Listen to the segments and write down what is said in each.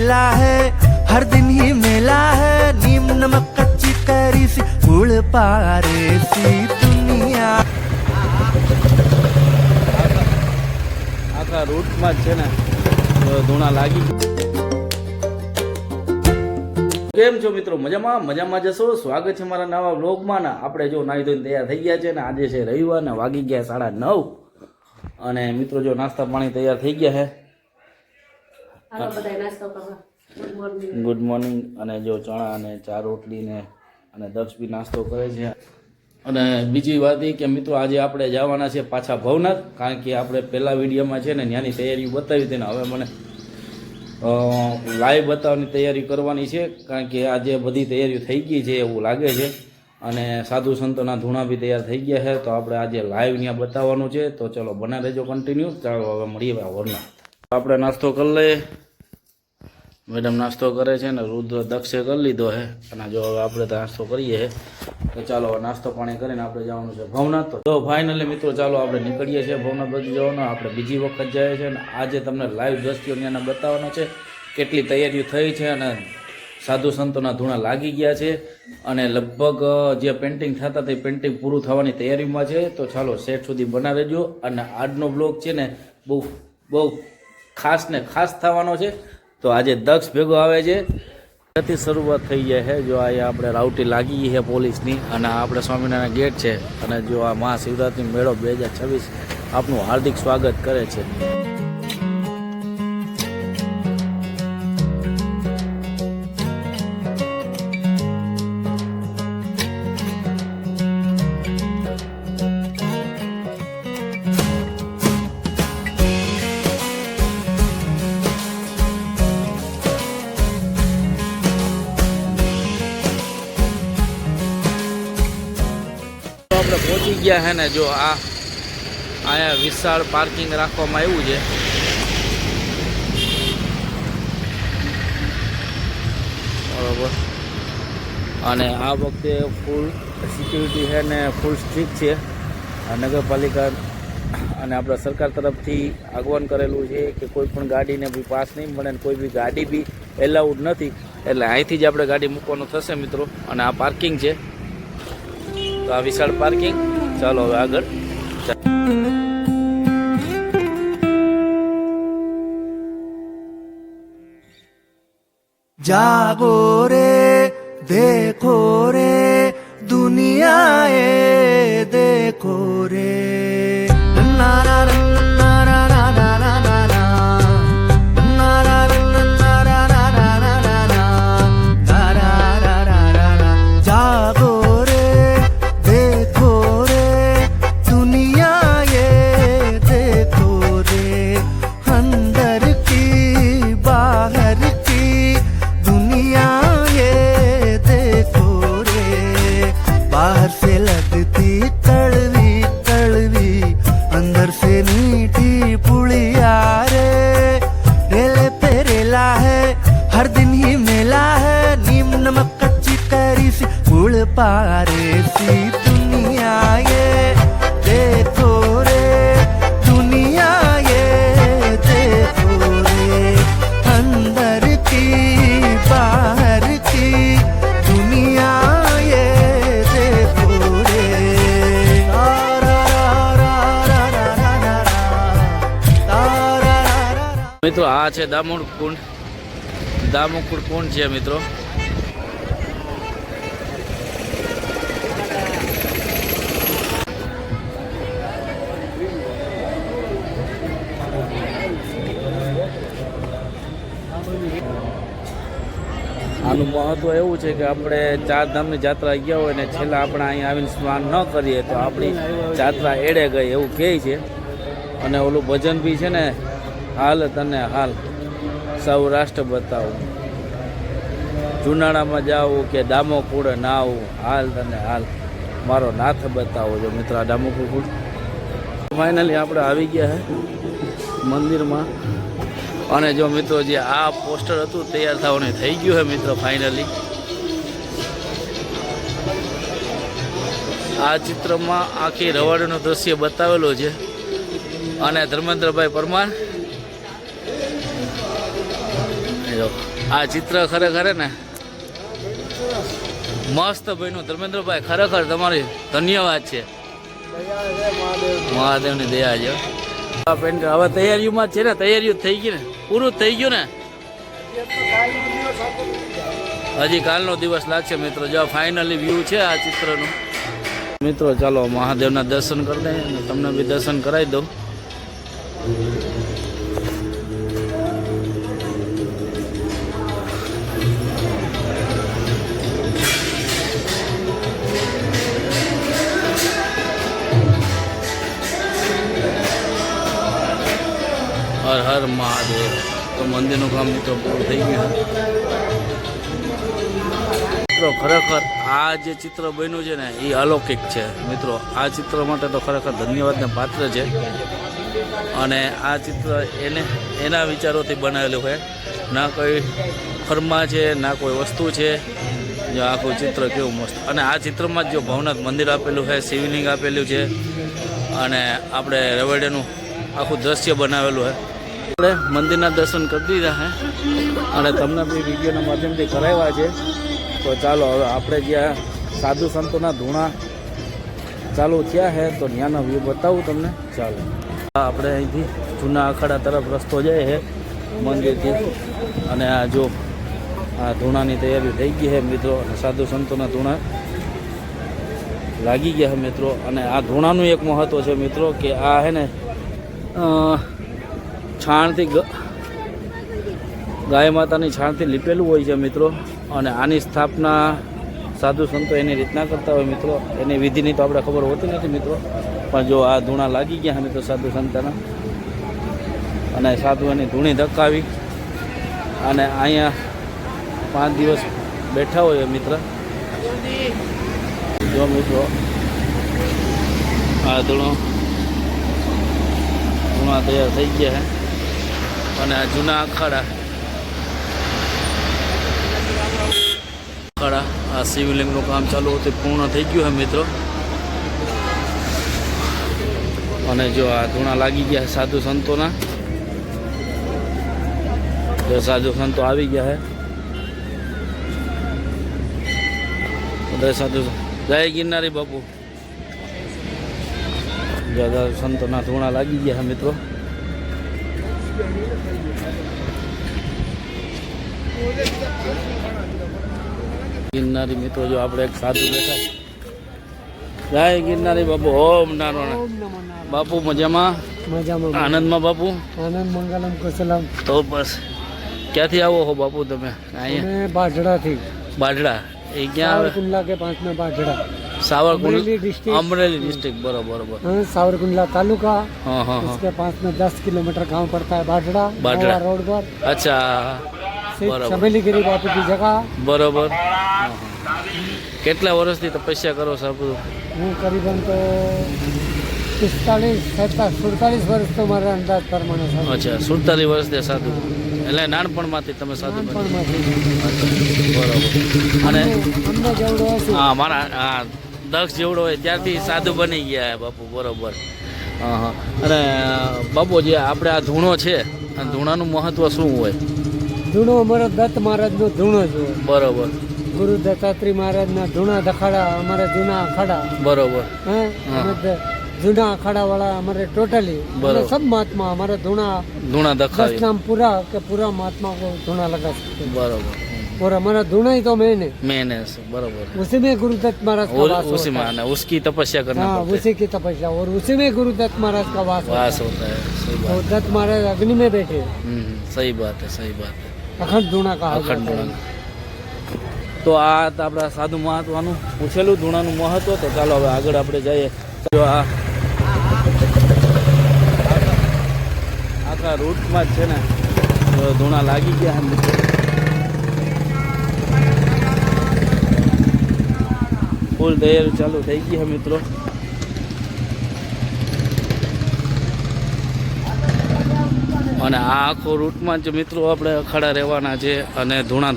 पेरेला है हर दिन ही मेला है नीम नमक कच्ची कैरी सी गुड़ पारे सी दुनिया આખા રૂટમાં જ છે ને તો ધૂણા લાગી કેમ છો મિત્રો મજામાં મજામાં જશો સ્વાગત છે મારા નવા વ્લોગમાં ને આપણે જો નાહી ધોઈને તૈયાર થઈ ગયા છે ને આજે છે રવિવાર ને વાગી ગયા સાડા નવ અને મિત્રો જો નાસ્તા પાણી તૈયાર થઈ ગયા છે ગુડ મોર્નિંગ અને જો ચણા અને ચા રોટલી ને અને દક્ષ બી નાસ્તો કરે છે. અને બીજી વાત એ કે મિત્રો, આજે આપણે જવાના છે પાછા ભવનાથ, કારણ કે આપણે પહેલા વિડીયોમાં છે ને ત્યાંની તૈયારી બતાવી હતી ને હવે મને લાઈવ બતાવવાની તૈયારી કરવાની છે, કારણ કે આજે બધી તૈયારીઓ થઈ ગઈ છે એવું લાગે છે. અને સાધુ સંતોના ધૂણા બી તૈયાર થઈ ગયા છે, તો આપણે આજે લાઈવ ત્યાં બતાવવાનું છે. તો ચલો, બના રહેજો કન્ટિન્યુ ચાલો, હવે મળીએ વરના આપણે નાસ્તો કરી લઈએ. મેડમ નાસ્તો કરે છે ને રુદ્ર દક્ષે કરી લીધો છે અને જો હવે આપણે નાસ્તો કરીએ તો ચાલો નાસ્તો પાણી કરીને આપણે જવાનું છે ભવનાથ. તો ફાઇનલી મિત્રો ચાલો આપણે નીકળીએ છીએ ભવનાથ બધું જવાનું. આપણે બીજી વખત જઈએ છીએ અને આજે તમને લાઈવ દ્રષ્ટિઓ ત્યાંના બતાવવાનો છે. કેટલી તૈયારીઓ થઈ છે અને સાધુ સંતોના ધૂણા લાગી ગયા છે. અને લગભગ જે પેન્ટિંગ થતા તે પેન્ટિંગ પૂરું થવાની તૈયારીમાં છે. તો ચાલો સેટ સુધી બના રહેજો અને આજનો બ્લોગ છે ને બહુ બહુ ખાસ ને ખાસ થવાનો છે. તો આજે દક્ષ ભેગો આવે છે. ત્યાંથી શરૂઆત થઈ જાય છે. જો અહીંયા આપણે રાઉટી લાગી છે પોલીસની અને આપણે સ્વામિનારાયણ ગેટ છે અને જો આ મહાશિવરાત્રિ મેળો બે હજાર છવ્વીસ આપનું હાર્દિક સ્વાગત કરે છે. પહોંચી ગયા છે ને, જો આ અહીંયા વિશાળ પાર્કિંગ રાખવામાં આવ્યું છે. બરાબર. અને આ વખતે ફૂલ સિક્યુરિટી છે ને ફૂલ સ્ટ્રીક છે. નગરપાલિકા અને આપણા સરકાર તરફથી આગવાન કરેલું છે કે કોઈ પણ ગાડીને બી પાસ નહીં મળે ને કોઈ બી ગાડી બી એલાઉડ નથી. એટલે અહીંથી જ આપણે ગાડી મૂકવાનું થશે મિત્રો. અને આ પાર્કિંગ છે. તો આ વિશાળ પાર્કિંગ ચાલો હવે આગળ જાગો રે દેખો રે દુનિયા એ દેખો રે આ છે દામોડ કુંડ. દામોકુંડ કુંડ છે મિત્રો? આનું મહત્વ એવું છે કે આપણે ચાર ધામની જાત્રા ગયા હોય ને છેલ્લા આપણે અહીં આવીને સ્નાન ન કરીએ તો આપણી જાત્રા એડે ગઈ એવું કહે છે. અને ઓલું ભજન બી છે ને હાલ તને હાલ સૌરાષ્ટ્ર બતાવું. જુનાળામાં જાવું કે દામોકુડ નાવું, હાલ તને હાલ. મારો નાથ બતાવો જો મિત્ર, આ દામોકુડ ફાઇનલી આપણે આવી ગયા હે મંદિરમાં. અને જો મિત્રો જે આ પોસ્ટર હતું તૈયાર થવાનું થઈ ગયું છે મિત્રો ફાઇનલી આ ચિત્રમાં આખી રવાડીનું દ્રશ્ય બતાવેલું છે. અને ધર્મેન્દ્રભાઈ પરમાર જો. આ ચિત્ર ખરેખર ને મસ્ત બન્યું. ધર્મેન્દ્રભાઈ, ખરેખર તમારી ધન્યવાદ છે. મહાદેવની દયા છે. હવે તૈયારીઓમાં છે ને, તૈયારીઓ થઈ ગઈ ને. પૂરું થઈ ગયું ને? હજી કાલનો દિવસ લાગશે મિત્રો. જો ફાઇનલી વ્યૂ છે આ ચિત્રનું. મિત્રો, ચાલો મહાદેવના દર્શન કરી દઈએ તમને બી દર્શન કરાવી દઉં. હર મહાદેવ તો મંદિરનું કામ મિત્રો પૂરું થઈ ગયું મિત્રો, ખરેખર આ જે ચિત્ર બન્યું છે ને, એ અલૌકિક છે. મિત્રો, આ ચિત્ર માટે તો ખરેખર ધન્યવાદને પાત્ર છે. અને આ ચિત્ર એને, એના વિચારોથી બનાવેલું છે. ના કોઈ ફરમા છે, ના કોઈ વસ્તુ છે. જો આખું ચિત્ર કેવું મસ્ત. અને આ ચિત્રમાં જ જો ભવનાથ મંદિર આપેલું છે, શિવલિંગ આપેલું છે. અને આપણે રવેડેનું આખું દ્રશ્ય બનાવેલું છે. આપણે મંદિરના દર્શન કરી દીધા હે. અને તમને બી વિડીયોના માધ્યમથી કરાવ્યા છે. તો ચાલો હવે આપણે જ્યાં સાધુ સંતોના ધૂણા ચાલુ થયા છે તો ત્યાંના વ્યૂ બતાવું તમને. ચાલો. આપણે અહીંથી જૂના અખાડા તરફ રસ્તો જાય છે મંદિરથી. અને આ જો આ ધૂણાની તૈયારી થઈ ગઈ છે મિત્રો, અને સાધુ સંતોના ધૂણા લાગી ગયા છે મિત્રો. અને આ ધૂણાનું એક મહત્ત્વ છે મિત્રો, કે આ છે ને છાણથી ગાય માતાની છાણથી લીપેલું હોય છે મિત્રો. અને આની સ્થાપના સાધુ સંતો એની રીતના કરતા હોય મિત્રો. એની વિધિની તો આપણે ખબર હોતી નથી મિત્રો. પણ જો આ ધૂણા લાગી ગયા મિત્રો સાધુ સંતના. અને સાધુ એની ધૂણી ધક્કાવી. અને અહીંયા પાંચ દિવસ બેઠા હોય મિત્ર. જો મિત્રો, આ ધૂણો, ધૂણા તૈયાર થઈ ગયા છે. અને આ જૂના અખાડા. અખાડા, આ શિવલિંગનું કામ ચાલુ હતું પૂર્ણ થઈ ગયું છે મિત્રો. અને જો આ ધૂણા લાગી ગયા છે સાધુ સંતોના. જો સાધુ સંતો આવી ગયા છે બધા સાધુ જય ગિરનારી બાપુ. સાધુ સંતોના ધૂણા લાગી ગયા હે મિત્રો. ગિરનારી મિત્રો જો આપણે એક સાધુ બેઠા જય ગિરનારી બાપુ ઓમ નારાયણ. બાપુ મજામાં? મજામાં આનંદમાં બાપુ? આનંદ મંગલમ કુશલમ. તો બસ. ક્યાંથી આવો હો બાપુ તમે? અહીંયા? બાઢડાથી બાઢડા એ ક્યાં આવે? કુલ્લા કે પાંચ પાંચના બાઢડા बाढ़ड़ा સાવરકુંડ અમરેલી district. અમરેલી ડિસ્ટ્રિક્ટ બરોબર બરોબર हाँ, सावरकुंडला तालुका હા હા હા उसके पास में दस किलोमीटर गांव पड़ता है बाढ़ड़ा बाढ़ड़ा। नवा रोड पर અચ્છા सिर्फ बराबर। चमेली गिरी बापू की जगह બરોબર હા, હા. કેટલા વર્ષથી તપસ્યા કરો છો બધું હું કરીબન તો પિસ્તાલીસ સુડતાલીસ વર્ષ તો મારા અંદાજ પ્રમાણે છે. અચ્છા સુડતાલીસ વર્ષથી સાધુ એટલે નાનપણમાંથી તમે સાધુ બન્યા નાનપણમાંથી. બરોબર અને અમને જેવડો હશે હા મારા હા દક્ષ જેવડો હોય ત્યારથી સાધુ બની ગયા બાપુ બરોબર. હા અને બાપુ જે આપણે આ ધૂણો છે અને ધૂણાનું મહત્વ શું હોય? ધૂણો અમારો દત્ત મહારાજનો ધૂણો છે બરોબર. ગુરુ દત્તાત્રી મહારાજના ધૂણા દખાડા અમારા જૂના અખાડા. બરોબર. હે? જૂના અખાડા વાળા અમારે ટોટલી. સબ મહાત્મા અમારે ધૂણા ધૂણા દખાડા નામ પૂરા કે પૂરા મહાત્મા ધૂણા લગા બરોબર. और हमारा धुना ही तो मेन है મેને બરોબર उसी में गुरुदत्त महाराज का और वास उसी होता में है आना उसकी तपस्या करना हाँ पड़ता उसी की तपस्या और उसी में गुरुदत्त महाराज का वास है होता वास होता है सही है बात तो दत्त महाराज अग्नि में बैठे हैं। हम्म, सही बात है सही बात है अखंड धुना कहा અખંડ जाता है ધૂણા તો આ તો આપણા સાધુ મહાત્માનું પૂછેલું ધૂણાનું મહત્વ તો ચાલો હવે આગળ આપણે જઈએ જો આ આખા રૂટમાં જ છે ને તો ધૂણા લાગી ગયા ફૂલ તૈયારી ચાલુ થઈ ગઈ છે મિત્રો. અને આ આખો રૂટમાં જ મિત્રો આપણે અખાડા રહેવાના છે અને ધૂણા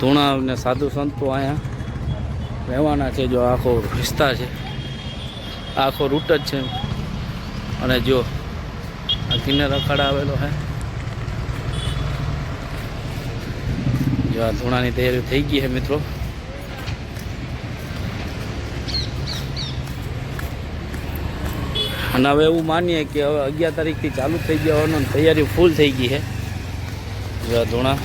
ધૂણા અને સાધુ સંતો અહીંયા રહેવાના છે. જો આખો વિસ્તાર છે. આખો રૂટ જ છે. અને જો આ કિન્નર અખાડા આવેલો છે. જો આ ધૂણાની તૈયારી થઈ ગઈ છે મિત્રો. અને હવે એવું માનીએ કે હવે અગિયાર તારીખથી ચાલુ થઈ જવાનો તૈયારી ફૂલ થઈ ગઈ છે. ધૂણા.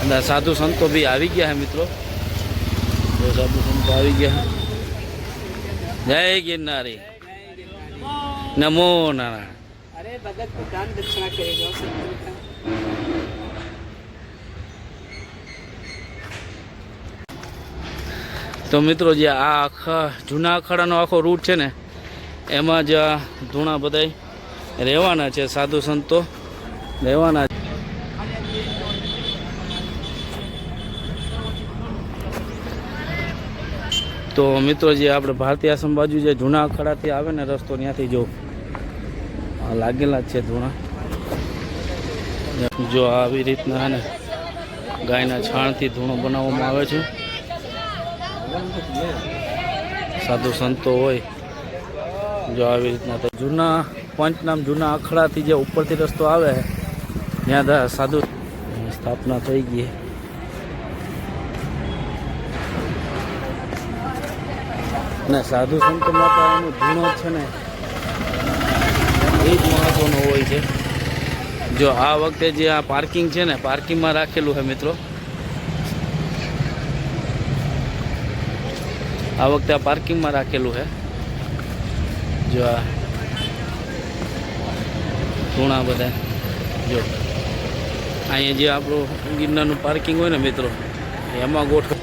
અને સાધુ સંતો બી આવી ગયા છે મિત્રો. સાધુ સંતો આવી ગયા જય ગિરનારી. નમો નારાયણ. અરે ભગત તો મિત્રો જે આ આખા જૂના અખાડાનો આખો રૂટ છે ને એમાં જ આ ધૂણા બધાય રહેવાના છે, સાધુ સંતો રહેવાના છે. તો મિત્રો જે આપણે ભારતીય આશ્રમ બાજુ જે જૂના અખાડાથી આવે ને રસ્તો, ત્યાંથી જો લાગેલા જ છે ધૂણા જો આવી રીતના ને ગાયના છાણથી ધૂણો બનાવવામાં આવે છે સાધુ સંતો હોય જો આવી રીતના તો જૂના પંચનામ, જૂના અખડાથી જે ઉપરથી રસ્તો આવે, ત્યાં સાધુ સ્થાપના થઈ ગઈ. ને સાધુ સંત તો એનો ધૂણો છે ને, એ જ મહત્વનો હોય છે. જો આ વખતે જે આ પાર્કિંગ છે ને, પાર્કિંગમાં રાખેલું છે મિત્રો. આ વખતે આ પાર્કિંગમાં રાખેલું છે. જો આ ધૂણા બધા. જો. અહીંયા જે આપણું ગિરનારનું પાર્કિંગ હોય ને મિત્રો, એમાં ગોઠવે